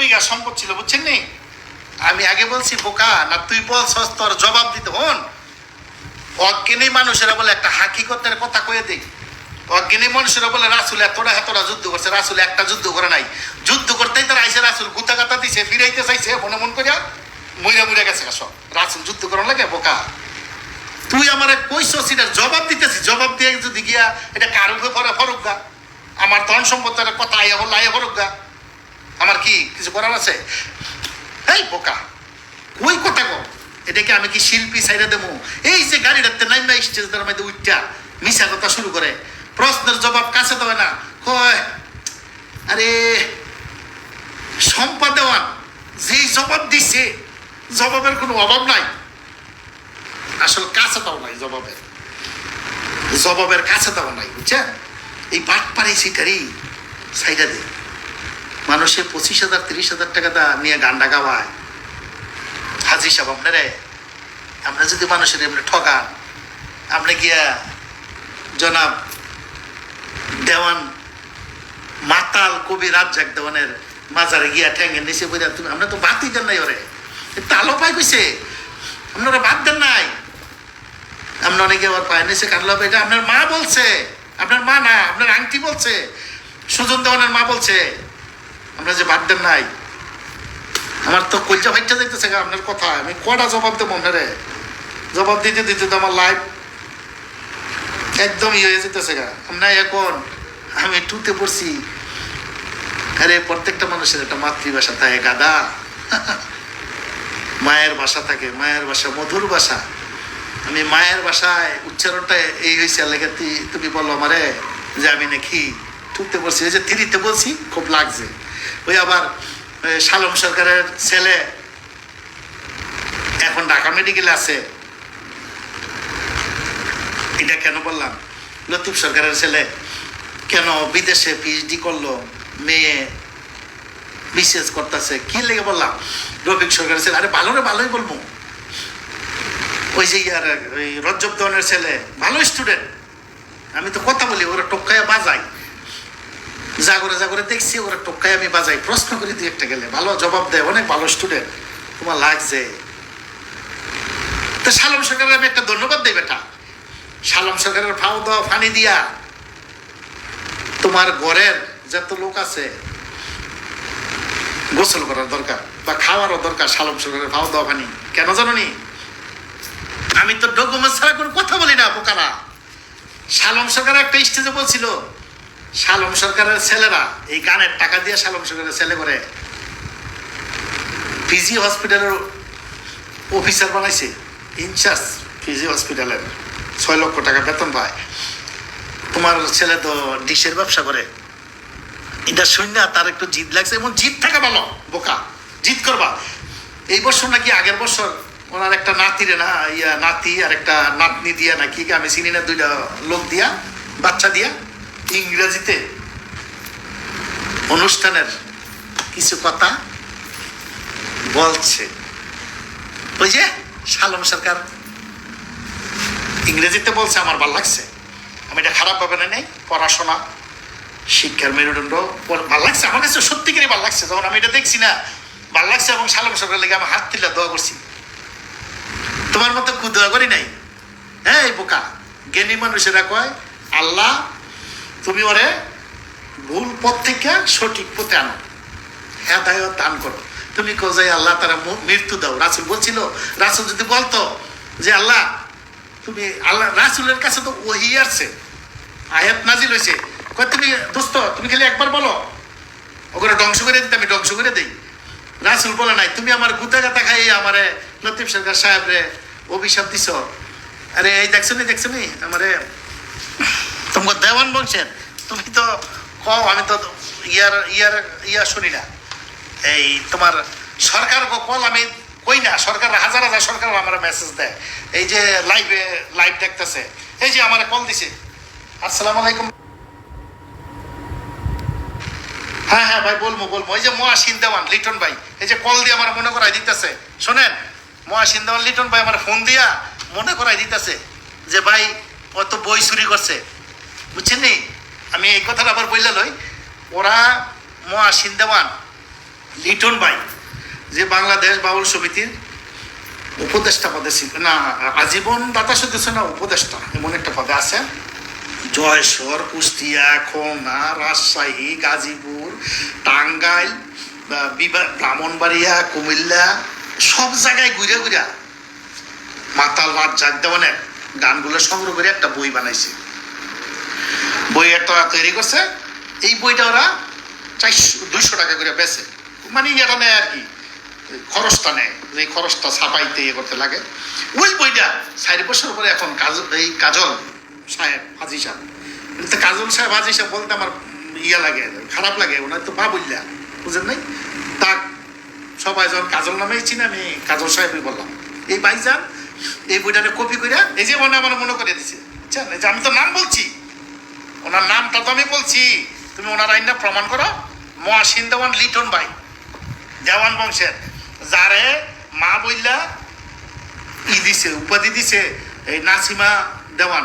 বিঘা সম্পদ ছিল, বুঝছেন নি? আমি আগে বলছি, বোকা, না তুই বলছস, তোর জবাব দিতে হন। অজ্ঞানী মানুষেরা বলে একটা হাকিকতের কথা কয়ে দিই অজ্ঞানী মানুষেরা বলে, রাসুল এতটা এতটা যুদ্ধ করছে, রাসুল একটা যুদ্ধ করে নাই। যুদ্ধ করতেই তার আইসে রাসুল গুতা গাতা দিছে, ফিরাইতে চাইছে, মনে মন করিয়া মইরা মইরা গেছে সব। রাসুল যুদ্ধ করার লাগে, বোকা। তুই আমার কইছস এটার জবাব দিতেছি, জবাব দিয়ে যদি গিয়া এটা কারুকে পরে ফরক গা আমার ধন সম্পদের কথা আইয়া বলল, আইয়া ফরক গা আমার কি কিছু করার আছে? এই বোকা, কই কথা কো এটাকে আমি কি শিল্পী সাইডে দেবো? এই যে গাড়িটাতে নাইমা স্টেজের মধ্যে উঠটা মিশা কথা শুরু করে। প্রশ্নের জবাব কাছে দেবে না। কয়, আরে সম্পা দেওয়ান জবাব দিছে, জবাবের কোনো অভাব নাই। আসল কাছে দাও নাই জবাবের জবাবের কাছে দাও নাই, বুঝছেন? এই বাট পারে সিটারি সাইডা দে। মানুষে পঁচিশ হাজার, তিরিশ হাজার টাকা দা নিয়ে গান্ডা গাওয়ায়। হাজি সাহেব, আপনারে, আমরা যদি মানুষের এমনি ঠকান আপনি গিয়া জনাব দেওয়ান, মাতাল কবি রাজ্জাক দেওয়ানের মাজারে গিয়া ঠ্যাঙ্গে নিচে বইরা তুমি আমরা তো বাতি দেন নাই ওরে। এ তালো পাই কইছে। আপনারা বাদ দেন নাই। আমরা অনেকে আবার পায় নিচে কানলো এটা আপনার মা বলছে। আপনার মা না, আপনার আংটি বলছে। সুজন দেওয়ানের মা বলছে। আমরা যে বাদ দেন নাই। আমার তো কলজা ভাইটা দেখতেছে আপনার কথা। আমি কটা জবাব দেবো আপনারে? জবাব দিতে দিতে তো আমার লাইফ একদম ইয়ে হয়ে যেতেছে গা। আমরা এখন, আমি টুতে পড়ছি। আরে, প্রত্যেকটা মানুষের একটা মাতৃভাষা থাকে গাদা মায়ের ভাষা থাকে, মায়ের ভাষা, মধুর ভাষা। আমি মায়ের ভাষায় উচ্চারণটা এই হয়েছে লেগে তুমি বলো আমারে যে আমি নাকি টুতে পড়ছি। ওই যে থ্রিতে বলছি, খুব লাগছে। ওই আবার শালম সরকারের ছেলে, এখন ঢাকা মেডিকেলে আছে। এটা কেন বললাম? লতিফ সরকারের ছেলে, কেন বিদেশে পিএইচডি করল, মেয়ে বিশেষ করতেছে? কি লেগে বললাম? রফিক সরকারের ছেলে, আরে ভালো রে, ভালোই বলব। ওই যে ইয়ার, ওই রজ্জব দনের ছেলে, ভালো স্টুডেন্ট আমি তো কথা বলি, ওরা টপকায়া বাজাই জাগরে জাগরে দেখছি, ওরা টপকায় আমি বাজাই। প্রশ্ন করি দুই একটা গেলে, ভালো জবাব দেয়, অনেক ভালো স্টুডেন্ট তোমার লাগছে তো সালাম সরকারের আমি একটা ধন্যবাদ দেই বেটা। সালাম সরকারের ফাও দাও, ফানি দিয়া। তোমার ঘরের যত লোক আছে, গোসল করার দরকার বা খাওয়ারও দরকার সালাম সরকারের ফাও দাও, ফানি। কেন জানো নি আমি তো ডকুমেন্ট ছাড়া কোনো কথা বলি না পোকারা সালম সরকার একটা স্টেজে বলছিল শালম সরকারের ছেলেরা, এই গানের টাকা দিয়ে শালম সরকারের ছেলে করে পিজি হসপিটালের অফিসার বানাইছে। ইনচার্জ পিজি হসপিটালের ছয় লক্ষ টাকা বেতন পায়। তোমার ছেলে তো ডিশের ব্যবসা করে। এটা শূন্য তার একটু জিদ লাগছে, এবং জিদ থাকা ভালো, বোকা। জিদ করবা। এই বছর নাকি আগের বছর ওনার একটা নাতিরে না, ইয়া নাতি আর একটা নাতনি দিয়া নাকি আমি চিনি না, দুইটা লোক দিয়া, বাচ্চা দিয়া ইংরেজিতে অনুষ্ঠানের কিছু কথা বলছে। ওই যে শালম সরকার ইংরেজিতে বলছে, আমার ভালো লাগছে। আমি এটা খারাপ ভাবে না নেই, পড়াশোনা, শিক্ষার মেরুদণ্ড ভালো লাগছে, আমার কাছে সত্যিকারই ভালো লাগছে। যখন আমি এটা দেখছি না, ভালো লাগছে এবং শালম সরকার লেগে আমি হাত তুলে দোয়া করছি। তোমার মতো দোয়া করি নাই? হ্যাঁ এই বোকা। জ্ঞানী মানুষেরা কয়, আল্লাহ তুমি ওরে ভুল পথ থেকে সঠিক পথে আনো। হেদায়ত দান করো। তুমি কো যে আল্লাহ তারা মৃত্যু দাও। রাসুল বলছিল, রাসুল যদি বলতো যে, আল্লাহ, তুমি আল্লাহ, রাসুলের কাছে তো ওহি আসছে, আয়াত নাজিল হয়েছে। কয়, তুমি দোস্ত, তুমি খালি একবার বলো। ওগুলো ধ্বংস করে দিতে, আমি ধ্বংস করে দিই। রাসুল বলে নাই, তুমি আমার গুতা গাতা খাইয়ে আমার লতিফ সরকার সাহেব রে অভিশাপ দিছ। আরে, এই দেখছ নি দেখছ নি? আমারে তোমার দেওয়ান বংশের তুমি তো কও, আমি তো ইয়ার ইয়ার, ইয়া শুনি না। এই তোমার সরকার কল আমি কই না, সরকার হাজার হাজার সরকার আমার মেসেজ দেয়। এই যে লাইভে লাইভ দেখতেছে। এই যে আমার কল দিছে। আসসালামু আলাইকুম। হ্যাঁ হ্যাঁ ভাই, বলব বলব। এই যে মহাসিন দেওয়ান, লিটন ভাই, এই যে কল দিয়ে আমার মনে করাই দিতেছে। শোনেন, মহাসিন দেওয়ান, লিটন ভাই আমার ফোন দিয়া মনে করাই দিতেছে যে, ভাই ও তো বই চুরি করছে। বুঝছেন নি? আমি এই কথাটা আবার বললে লই, ওরা মহাসিন দেওয়ান লিটন ভাই, যে বাংলাদেশ বাউল সমিতির উপদেষ্টা পদে ছিল। না, আজীবন দাতা সদস্য না, উপদেষ্টা, এমন একটা পদে আছে। জয়সর, কুষ্টিয়া, খুলনা, রাজশাহী, গাজীপুর, টাঙ্গাইল ব্রাহ্মণবাড়িয়া, কুমিল্লা, সব জায়গায় ঘুরে ঘুরে মাতাল রাত জাগ দেওয়ানের গানগুলো সংগ্রহ করে একটা বই বানাইছে। বই একটা তৈরি করছে, এই বইটা ওরা চারশো, দুইশো টাকা করে বেচে। মানে এটা নেয় আর কি, খরচটা নেয়, যে খরচটা ছাপাইতে ইয়ে করতে লাগে। ওই বইটা চারি বছর পরে এখন কাজ এই কাজল সাহেব, হাজি সাহেব। তো কাজল সাহেব, হাজি সাহেব বলতে আমার ইয়া লাগে, খারাপ লাগে, ওনার তো পা বললা বুঝেন নাই? তা সবাই যখন কাজল নামেই চিনি, আমি কাজল সাহেবই বললাম। এই ভাইজান, এই বইটাকে কপি করে এই যে মনে আমার মনে করে দিছে। বুঝছেন আমি তো নাম বলছি। ওনার নামটা তো আমি বলছি। তুমি ওনার আইনটা প্রমাণ করো। মহাসিন দেওয়ান লিটন ভাই, দেওয়ান বংশের। যারে মা বইলা ই দিছে, উপাধি দিছে, এই নাসিমা দেওয়ান।